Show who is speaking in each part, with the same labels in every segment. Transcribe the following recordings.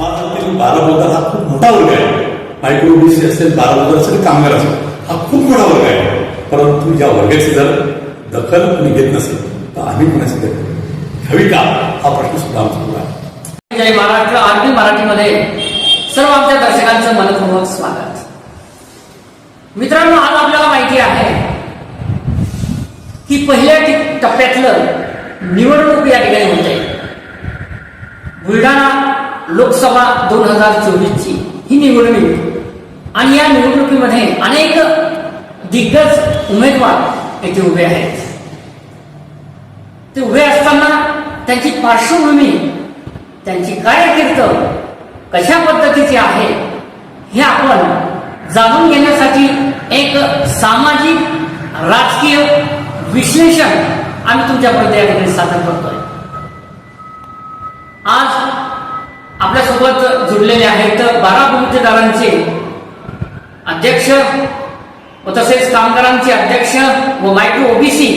Speaker 1: समाजातील बारा हा खूप मोठा वर्ग आहे. मायक्रो ओबीसी असेल बारा असेल कामगार असेल हा खूप मोठा वर्ग आहे. परंतु या वर्गाची जर दखल कोणी घेत नसेल तर आम्ही कोणाची दखल हवी का? हा प्रश्न सुद्धा आमचा पुढे आहे.
Speaker 2: जय महाराष्ट्र आर्मी मराठीमध्ये सर्व आमच्या दर्शकांचं मनपूर्वक स्वागत. मित्रांनो आज आपल्याला माहिती आहे की पहिल्या टप्प्यातलं निवडणूक या ठिकाणी होते बुलढाणा लोकसभा दोन हजार चोवीसची. ही निवडणूक आणि या निवडणुकीमध्ये अनेक दिग्गज उमेदवार येथे उभे आहेत. ते उभे असताना त्यांची पार्श्वभूमी त्यांची कार्यकीर्त कशा पद्धतीची आहे हे आपण जाणून घेण्यासाठी एक सामाजिक राजकीय विश्लेषण आम्ही तुमच्यापर्यंत या ठिकाणी सादर करतोय. आज आपल्यासोबत जुडलेले आहेत बारा गुंतदारांचे अध्यक्ष व तसेच कामगारांचे अध्यक्ष व मायक्रो ओबीसी.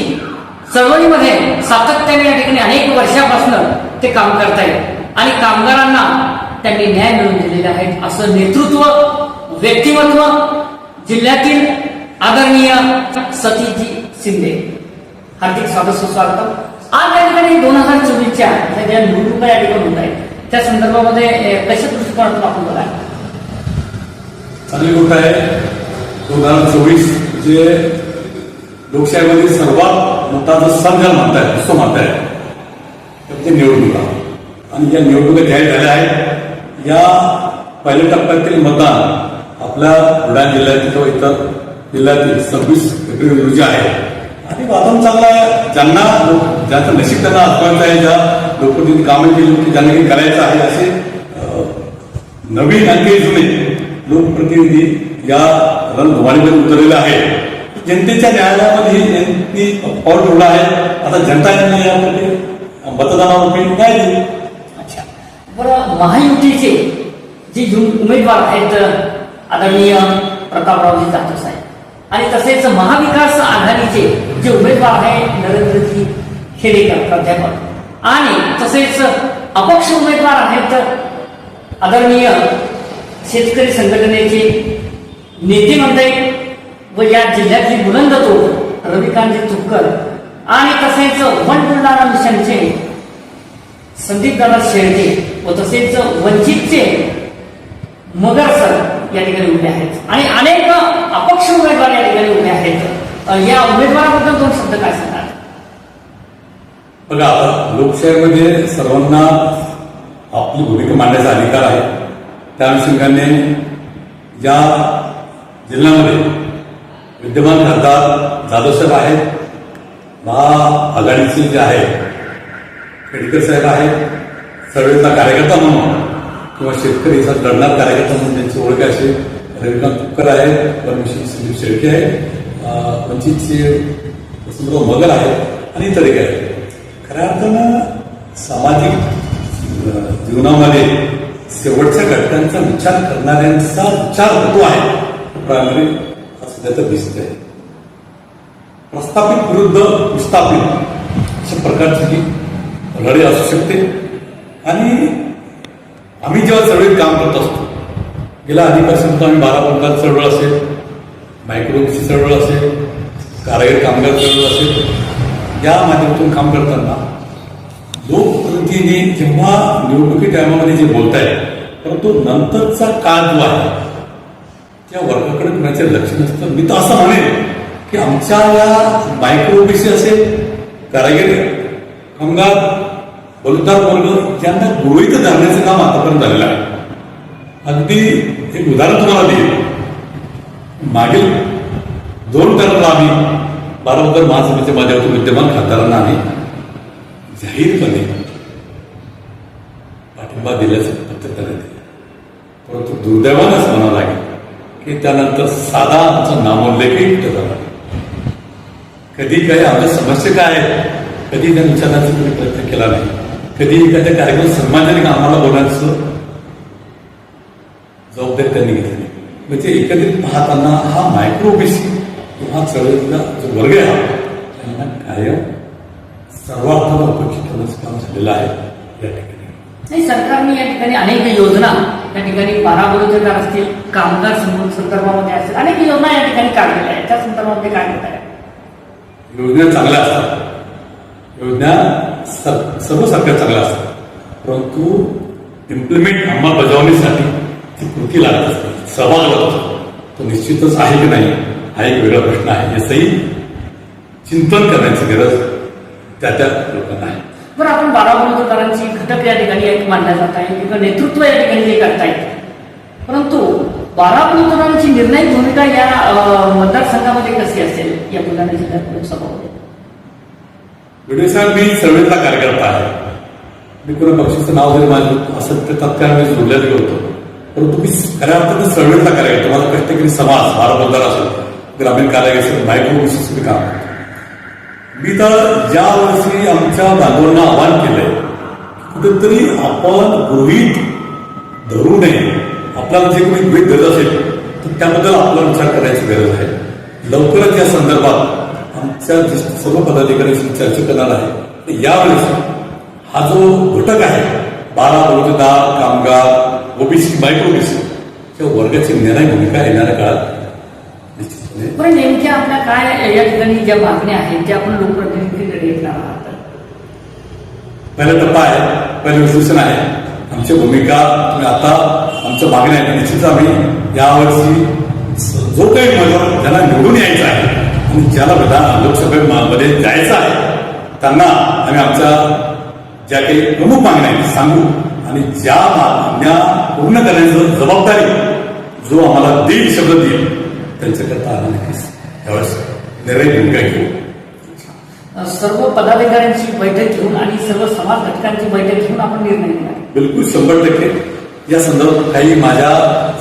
Speaker 2: चळवळीमध्ये सातत्याने या ठिकाणी अनेक वर्षापासून ते काम करतायत. आणि कामगारांना त्यांनी न्याय मिळवून दिलेले आहेत असं नेतृत्व व्यक्तिमत्व जिल्ह्यातील आदरणीय सतीजी शिंदे. हार्दिक स्वागत सुस्वागतम. आज या ठिकाणी दोन हजार चोवीसच्या ज्या निवडणुका या ठिकाणी होत आहेत. त्या संदर्भामध्ये कशा दृष्टिकोनातून आपण बघा
Speaker 1: चांगली गोष्ट आहे? दोन हजार चोवीस जे लोकशाहीमध्ये सर्वात मोठा जो सण ज्याला म्हणताय उत्सव म्हणताय तर ते म्हणजे निवडणुका. आणि या निवडणुका जाहीर झाल्या आहेत या पहिल्या टप्प्यातील मतदान आपल्या बुलढाणा जिल्ह्यातील किंवा इतर जिल्ह्यातील सव्वीस फेब्रुवारी रोजी आहे आणि वातावरण चांगलं आहे ज्यांना ज्यांचं नशीब त्यांना आठवायचं आहे ज्या लोकप्रतिनिधी कामं केली होती त्यांना काही करायचं आहे असे नवीन आणखी जुने लोकप्रतिनिधी या रणधुमाळीमध्ये उतरलेले आहेत. जनतेच्या न्यायालयामध्ये यांनी पाऊल ठेवला आहे. आता जनता यांनी यामध्ये मतदानावर काय दिली
Speaker 2: अच्छा. बरं महायुतीचे जे उमेदवार आहेत आदरणीय प्रतापरावजी जाधव साहेब. आणि तसेच महाविकास आघाडीचे जे उमेदवार आहे नरेंद्रजी खेडेकर प्राध्यापक. आणि तसेच अपक्ष उमेदवार आहेत आदरणीय शेतकरी संघटनेचे नेते म्हणता व या जिल्ह्यातली बुलंद तो रविकांतजी तुपकर आणि तसेच वन बुलढाणा मिशनचे संदीप दादा शेळके व तसेच वंचितचे मगर सर या ठिकाणी उभे आहेत. आणि अनेक अपक्ष उमेदवार या ठिकाणी उभे आहेत. या उमेदवाराबद्दल दोन शब्द काय सांग
Speaker 1: बघा लोकशाहीमध्ये सर्वांना आपली भूमिका मांडण्याचा अधिकार आहे. त्या अनुषंगाने या जिल्ह्यामध्ये विद्यमान खासदार जाधवसाहेब आहेत. महाआघाडीचे जे आहे खेडकर साहेब आहेत. सर्वेचा कार्यकर्ता म्हणून किंवा शेतकरी लढणार कार्यकर्ता म्हणून त्यांची ओळख असे रविकांत तुपकर आहे परमेश्वर संदीप शेळके आहे वंचितचे वसंतराव मगर आहेत. आणि इतर काही आहेत. खऱ्या अर्थानं सामाजिक जीवनामध्ये शेवटच्या घटकांचा विचार करणाऱ्यांचा विचार होतो आहे प्रायमरी हा सध्या तर दिसत आहे प्रस्थापित विरुद्ध विस्थापित अशा प्रकारची ही लढाई असू शकते. आणि आम्ही जेव्हा चळवळीत काम करत असतो गेल्या आधीपासून तर आम्ही बारा पंखात चळवळ असेल मायक्रोची चळवळ असेल कारागीर कामगार चळवळ असेल या माध्यमातून काम करताना लोकप्रतिने जेव्हा निवडणुकी टायमामध्ये जे बोलत आहे परंतु नंतरचा काळ जो आहे त्या वर्गाकडे कुणाचे लक्ष नसतं. मी तर असं म्हणेन की आमच्या या मायक्रो ओबीसी असेल कारागीर कामगार बलुदार वर्ग ज्यांना गृहित धरण्याचं काम आतापर्यंत झालेलं आहे. अगदी एक उदाहरण तुम्हाला देईल मागील दोन टर्मला आम्ही बारामकर महासभेच्या माध्यमातून विद्यमान खासदारांना आम्ही जाहीरपणे पाठिंबा दिल्याचं पत्र त्यांना दिलं. परंतु दुर्दैवानच म्हणावं लागेल की त्यानंतर साधा आमचा नामोल्लेखही कुठं झाला कधी काही आमच्या समस्या काय आहेत? कधी त्या विचारांचा कोणी प्रयत्न केला नाही? कधी एखाद्या कार्यक्रम सन्मानाने आम्हाला बोलायचं? जबाबदारी त्यांनी घेतली म्हणजे एकत्रित पाहताना हा मायक्रो ओबीसी किंवा चळवळीतला जो वर्ग आहे त्यांना कायम सर्वार्थाला उपेक्षित काम झालेलं आहे या ठिकाणी.
Speaker 2: नाही सरकारने या ठिकाणी अनेक योजना या ठिकाणी बारा बेरोजगार असतील कामगार संदर्भामध्ये असतील अनेक योजना या ठिकाणी काढलेल्या आहेत. त्या संदर्भामध्ये काय आहे?
Speaker 1: योजना चांगल्या असतात. योजना सर- सर्व सरकार चांगल्या असतात. परंतु इम्प्लिमेंट अंमलबजावणीसाठी ती कृती लागत असते सहभाग लागतो तो निश्चितच आहे की नाही हा एक वेगळा प्रश्न आहे. याचंही चिंतन करण्याची गरज त्या त्या लोकांना आहे
Speaker 2: बरं आपण बारा बेरोजगारांची घटक या ठिकाणी एक मांडल्या जात आहे किंवा नेतृत्व या ठिकाणी जे करतायत. परंतु बारा बेरोजगारांची निर्णायक भूमिका या मतदारसंघामध्ये कशी असेल? या बुलढाणा जिल्ह्यात लोकसभामध्ये
Speaker 1: व्हिडिओ साहेब मी सर्वेचा कार्यकर्ता आहे. मी कोणा पक्षाचं नाव जरी माझं असं ते तत्काळ मी जोडलेलं होतो. परंतु मी खऱ्या अर्थानं सर्वेचा कार्यकर्ता माझा कष्टकरी समाज बाराबंदार असेल ग्रामीण कार्य असेल मायक्रो विशेष मी काम करतो मी तर ज्या वर्षी आमच्या बांधवांना आवाहन केलंय कुठेतरी आपण गृहीत धरू नये. आपल्याला जे कोणी गृहित धरत असेल तर त्याबद्दल आपला विचार करायची गरज आहे. लवकरच या संदर्भात आमच्या सर्व पदाधिकाऱ्यांशी चर्चा करणार आहे. तर यावेळेस हा जो घटक आहे बारा रोजगार कामगार ओबीसी मायक्रोबीसी वर्गाची निर्णय भूमिका येणाऱ्या काळात
Speaker 2: पण नेमक्या आपल्या काय या ठिकाणी ज्या मागण्या आहेत त्या आपण लोकप्रतिनिधीकडे घेतल्या आहात?
Speaker 1: पहिला टप्पा आहे पहिलं विश्लेषण आहे. आमची भूमिका तुम्ही आता आमचं मागणं आहे निश्चित आम्ही यावर्षी जो काही उमेदवार ज्यांना निवडून यायचा आहे आणि ज्याला विधान लोकसभेमध्ये जायचं आहे त्यांना आम्ही आमच्या ज्या काही प्रमुख मागण्या आहेत सांगू. आणि ज्या मागण्या पूर्ण करण्याची जबाबदारी जो आम्हाला देईल शब्द देईल त्यांच्याकडता आलं नक्कीच यावेळेस निर्णय भूमिका घेऊ
Speaker 2: सर्व पदाधिकाऱ्यांची बैठक घेऊन आणि सर्व समाज घटकांची बैठक घेऊन आपण निर्णय घेणार
Speaker 1: बिलकुल शंभर टक्के. या संदर्भात काही माझ्या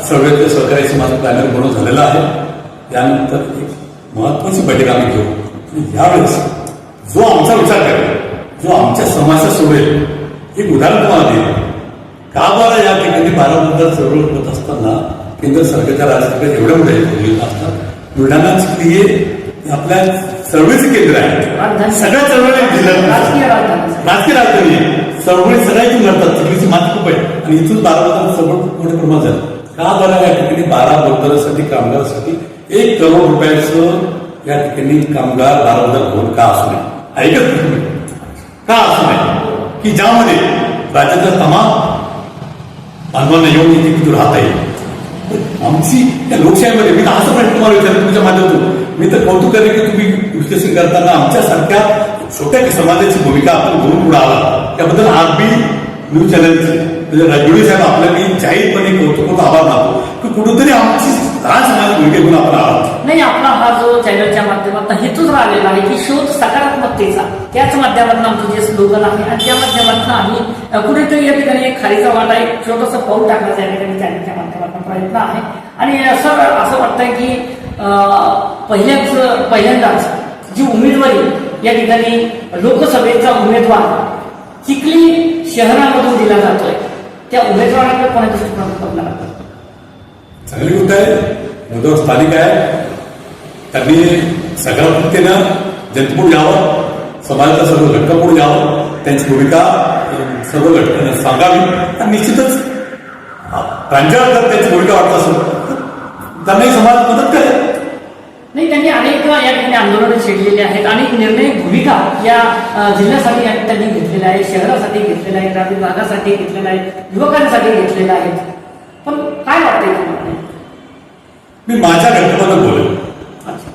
Speaker 1: सर्वेतल्या सहकार्याशी माझं पॅनल म्हणून झालेलं आहे. त्यानंतर एक महत्वाची बैठक आम्ही घेऊ. आणि यावेळेस जो आमचा विचार करेल जो आमच्या समस्या सोडेल एक उदाहरण तुम्हाला देईल का बरं या ठिकाणी बारा मतदार चळवळ होत असताना केंद्र सरकारच्या राज्य सरकार एवढ्या मोठ्या असतात बुलढाणा चिखली हे आपल्या चळवळीचे केंद्र आहे. सगळ्या चळवळी
Speaker 2: राजकीय राजधानी.
Speaker 1: आहे. चळवळी सगळ्या इथून घडतात चिखलीची माती खूप आहे. आणि इथून बारा बद्दल सर्व मोठ्या प्रमाणात झालं. का बरं या ठिकाणी बारा बद्दलसाठी कामगारासाठी? एक करोड रुपयाचं या ठिकाणी कामगार बारा बद्दल भवन का असू नये? ऐकत? का असू नये? की ज्यामध्ये राज्याच्या तमाम बांधवांना येऊन इथे तिथून राहता येईल? आमची त्या लोकशाहीमध्ये मी तर असं प्रश्न तुम्हाला विचारतो तुमच्या माध्यमातून. मी तर कौतुक करेन की तुम्ही विश्लेषण करताना आमच्यासारख्या छोट्या समाजाची भूमिका आपण घेऊन पुढे आला. त्याबद्दल आरबी न्यूज चॅनलचे म्हणजे रजवडी साहेब आपल्या मी जाहीरपणे कौतुक आभार मानतो. की कुठंतरी आमची आपण
Speaker 2: नाही आपला हा जो चॅनलच्या माध्यमातून हेतूच राहिलेला आहे की शोध सकारात्मकतेचा. त्याच माध्यमातून आमचं जे स्लोगन आहे आणि त्या माध्यमातून आम्ही कुठेतरी या ठिकाणी एक खारीचा वाटा एक छोटंसं पाऊल टाकण्याचा या ठिकाणी चॅनलच्या माध्यमातून प्रयत्न आहे. आणि असं असं वाटतंय की पहिल्याच पहिल्यांदाच जी उमेदवारी या ठिकाणी लोकसभेचा उमेदवार चिखली शहरामधून दिला जातोय त्या उमेदवाराकडे कोणाच्या बघणार आहात?
Speaker 1: चांगली गोष्ट आहे. उमेदवार स्थानिक आहे. त्यांनी सकारात्मकतेनं जंतपूर यावं समाजाचा सर्व घटकापुढे यावं त्यांची भूमिका सर्व घटकांना सांगावी. आणि निश्चितच प्रांजळ जर त्यांची भूमिका वाटत असेल तर त्यांनाही समाज मदत करेल.
Speaker 2: नाही त्यांनी अनेक या ठिकाणी आंदोलनं छेडलेली आहेत अनेक निर्णय भूमिका या जिल्ह्यासाठी या त्यांनी घेतलेल्या आहे शहरासाठी घेतलेल्या आहे ग्रामीण भागासाठी घेतलेल्या आहेत युवकांसाठी घेतलेल्या आहेत. पण काय वाटतंय तुम्हाला?
Speaker 1: मी माझ्या घटनेबद्दल बोलेल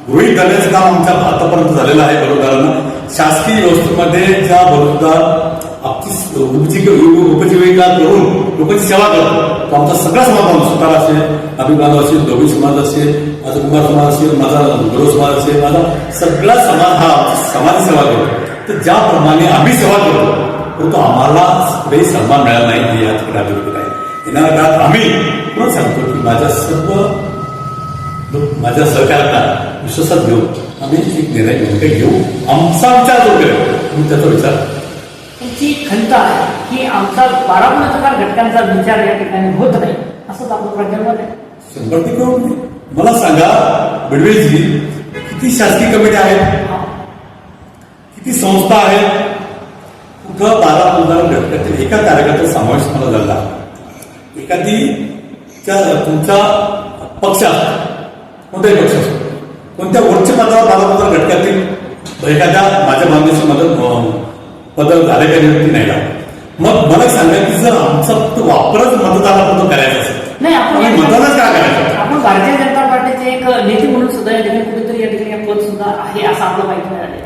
Speaker 1: गृहित धरण्याचं काम आमच्या आतापर्यंत झालेलं आहे बरोबरांना शासकीय व्यवस्थेमध्ये ज्या बरोबर आपली उपजीविका करून लोकांची सेवा करतो तो आमचा सगळा समाज माणूस सुतार असेल अभिमान असेल दोघी समाज असेल माझा कुमार समाज असेल माझा गौरव समाज असेल माझा सगळा समाज हा समाज सेवा करतो. तर ज्याप्रमाणे आम्ही सेवा करतो परंतु आम्हाला काही सन्मान मिळाला नाही या ठिकाणी येणाऱ्या काळात आम्ही पुन्हा सांगतो की माझ्या सर्व लोक माझ्या सहकार्यांना विश्वासात घेऊन आम्ही एक निर्णय भूमिका घेऊ. आमचा आम्ही त्याचा विचार.
Speaker 2: तुमची खंत आहे की आमचा बारा मतदार घटकांचा विचार या ठिकाणी होत नाही. आपलं
Speaker 1: शंभर टक्के मला सांगा बिडवेजी किती शासकीय कमिट्या आहेत? किती संस्था आहेत? कुठं बारा पंधरा घटकातील एका कार्यकर्त्याचा समावेश मला झाला. एखादी त्या तुमचा पक्ष असतो कोणताही पक्ष असतो कोणत्या वरच्या पदावर बारा पंधरा घटकातील एखाद्या माझ्या मागणीची मदत अं, पद झालेल्या व्यक्ती नाही लागत. मग मला सांगा की जर आमचा फक्त वापरच मतदानापुरतं करायचं असेल
Speaker 2: नाही
Speaker 1: मतदानच का करायचं?
Speaker 2: आपण भारतीय जनता पार्टीचे एक नेते म्हणून सुद्धा या ठिकाणी कुठेतरी या ठिकाणी पद सुद्धा आहे असं आपलं माहिती मिळालं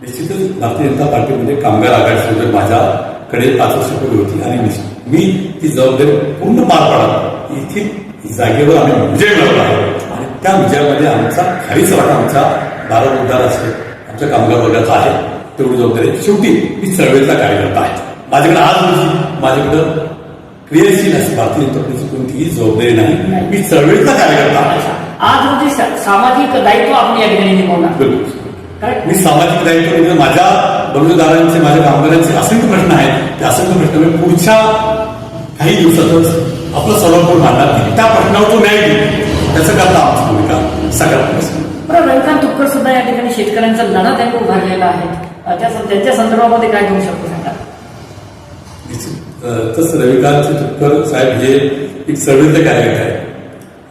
Speaker 1: निश्चितच भारतीय जनता पार्टीमध्ये कामगार आघाडी सोबत माझ्याकडे पाच वर्ष होती आणि मी ती जबाबदारी पूर्ण पार पाडत येथील जागेवर आम्ही विजय मिळवला आहे आणि त्या विजयामध्ये आमचा खालीच वाटा आमचा बारा उद्धार असेल आमच्या कामगार वर्गाचा आहे तेवढी जबाबदारी शेवटी मी चळवळीचा कार्यकर्ता आहे माझ्याकडे आज रोजी माझ्याकडं क्रियाशील अशी भारतीय जनता पार्टीची कोणतीही जबाबदारी नाही मी चळवळीचा कार्यकर्ता आहे
Speaker 2: आज सा- सामाजिक दायित्व आपण या ठिकाणी निभावणार
Speaker 1: मी सामाजिक दायित्व म्हणजे माझ्या बंधुदारांचे माझ्या कामगारांचे असंख्य प्रश्न आहेत ते असंख्य प्रश्न पुढच्या काही दिवसातच आपलं सर्वपूर्ण मांडणार की त्या प्रश्नावर तो न्याय देईल त्याचं करता आमची भूमिका.
Speaker 2: बरं रविकांत तुपकर सुद्धा या ठिकाणी शेतकऱ्यांचा लढा त्यांनी उभारलेला आहे. त्यांच्या संदर्भामध्ये काय घेऊ शकतो
Speaker 1: तसं रविकांत तुपकर साहेब हे एक चळवळीचे कार्यकर्ते आहेत.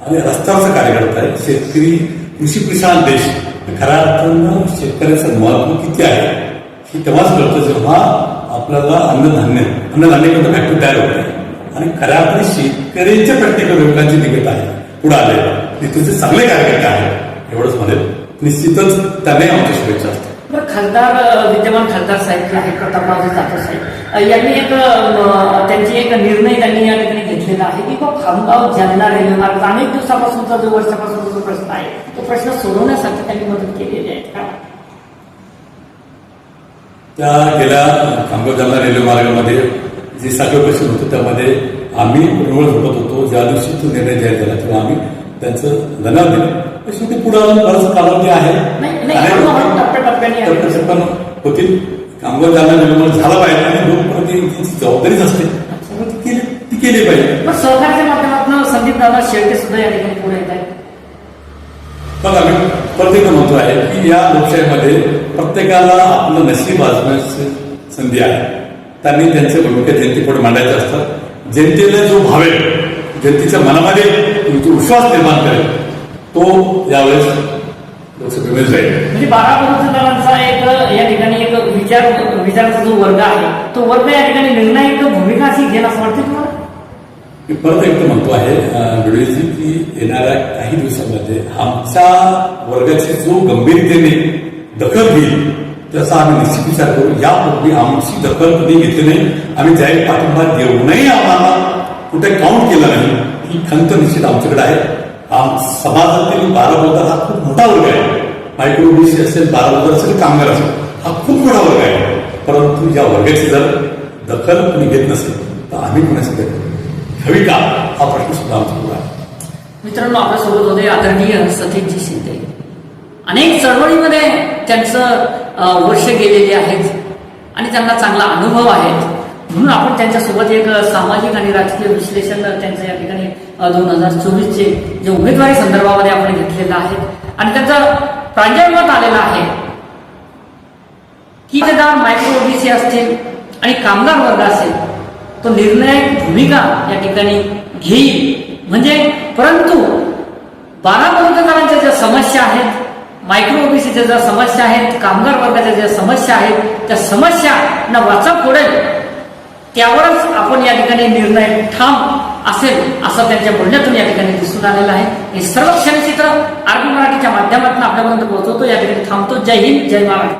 Speaker 1: आणि रस्त्यावरचा कार्यकर्ता आहे शेतकरी कृषी प्रशांत देश खऱ्या अर्थानं शेतकऱ्याचं महत्त्व किती आहे हे तेव्हाच कळतं जेव्हा आपल्याला अन्नधान्य अन्नधान्य फॅक्टरी तयार होते आणि खऱ्या अर्थाने शेतकऱ्यांच्या प्रत्येक लोकांची निकट आहे. पुढे आले तिथे चांगले कार्यकर्ते आहेत. एवढंच म्हणेल. निश्चितच त्यांनाही आमच्या शुभेच्छा असतात
Speaker 2: खासदार विद्यमान खासदार साहेब जे आहेत प्रतापरावजी जाधव साहेब यांनी एक त्यांची एक निर्णय त्यांनी या ठिकाणी घेतलेला आहे की बा खामगाव जालना रेल्वे मार्ग अनेक दिवसापासूनचा जो वर्षापासूनचा जो प्रश्न आहे तो प्रश्न सोडवण्यासाठी त्यांनी मदत केलेली आहे. का
Speaker 1: त्या गेल्या खामगाव जालना रेल्वे मार्गामध्ये जे साखर प्रश्न होतं त्यामध्ये आम्ही निवड झोपत होतो. ज्या दिवशी तो निर्णय जाहीर झाला तेव्हा आम्ही त्यांचं धन्यवाद दिले. शेवटी पुढे बरंच कालावधी आहे.
Speaker 2: टप्प्याटप्प्याने
Speaker 1: होतील. कामगार रेल्वे मार्ग झाला पाहिजे आणि लोकप्रती त्यांची जबाबदारीच असते. केली ती केली पाहिजे.
Speaker 2: सहकारच्या माध्यमातून संदीप दादा शेळके सुद्धा या ठिकाणी पुढे येत आहेत.
Speaker 1: बघा मी परत एकदा म्हणतो आहे की या लोकशाहीमध्ये प्रत्येकाला आपलं नशीब आजमायची संधी आहे. त्यांनी त्यांचे भूमिका जनतेपुढे मांडायचे असतात जनतेला जो भावेल जनतेच्या मनामध्ये जो विश्वास निर्माण करेल तो यावेळेस लोकसभेमध्ये जाईल.
Speaker 2: म्हणजे बारा बलुतेदारांचा एक या ठिकाणी एक विचार विचाराचा जो वर्ग आहे तो वर्ग या ठिकाणी निर्णायक भूमिका अशी घेईल असं वाटतं तुम्हाला
Speaker 1: मी परत एकदा म्हणतो आहे व्हिडिओजी की येणाऱ्या काही दिवसांमध्ये आमच्या वर्गाची जो गंभीरतेने दखल घेईल त्याचा आम्ही निश्चित विचार करू. यापूर्वी आमची दखल कधी घेतली नाही. आम्ही जाहीर पाठिंबा देऊनही आम्हाला कुठे काउंट केलं नाही. ही खंत निश्चित आमच्याकडे आहे. आम समाजातील बारा बोलतात हा खूप मोठा वर्ग आहे. मायक्रो ओबीसी असेल बारा बोलतात असेल कामगार असेल हा खूप मोठा वर्ग आहे. परंतु या वर्गाची जर दखल कोणी घेत नसेल तर आम्ही कोणाची दखल हवी का? हा प्रश्न सुद्धा आमचा पुढे आहे.
Speaker 2: मित्रांनो आपल्यासोबत होते आदरणीय सतीशजी शिंदे. अनेक चळवळीमध्ये त्यांचं वर्ष गेलेले आहेत आणि त्यांना चांगला अनुभव आहे. म्हणून आपण त्यांच्यासोबत एक सामाजिक आणि राजकीय विश्लेषण त्यांचं या ठिकाणी दोन हजार चोवीसचे जे उमेदवारी संदर्भामध्ये आपण घेतलेलं आहे आणि त्याचा प्रांजळ आलेला आहे. की त्याचा मायक्रो ओबीसी असतील आणि कामगार वर्ग असेल तो निर्णायक भूमिका या ठिकाणी घेईल. म्हणजे परंतु बारा वर्गकारांच्या ज्या समस्या आहेत मायक्रो ओबीसीच्या ज्या समस्या आहेत कामगार वर्गाच्या ज्या समस्या आहेत त्या समस्यांना वाचा फोडेल त्यावरच आपण या ठिकाणी निर्णय ठाम असेल असं त्यांच्या बोलण्यातून या ठिकाणी दिसून आलेलं आहे. हे सर्व क्षणचित्र आरबी मराठीच्या माध्यमातून आपल्यापर्यंत पोहोचवतो. या ठिकाणी थांबतो. जय हिंद जय महाराष्ट्र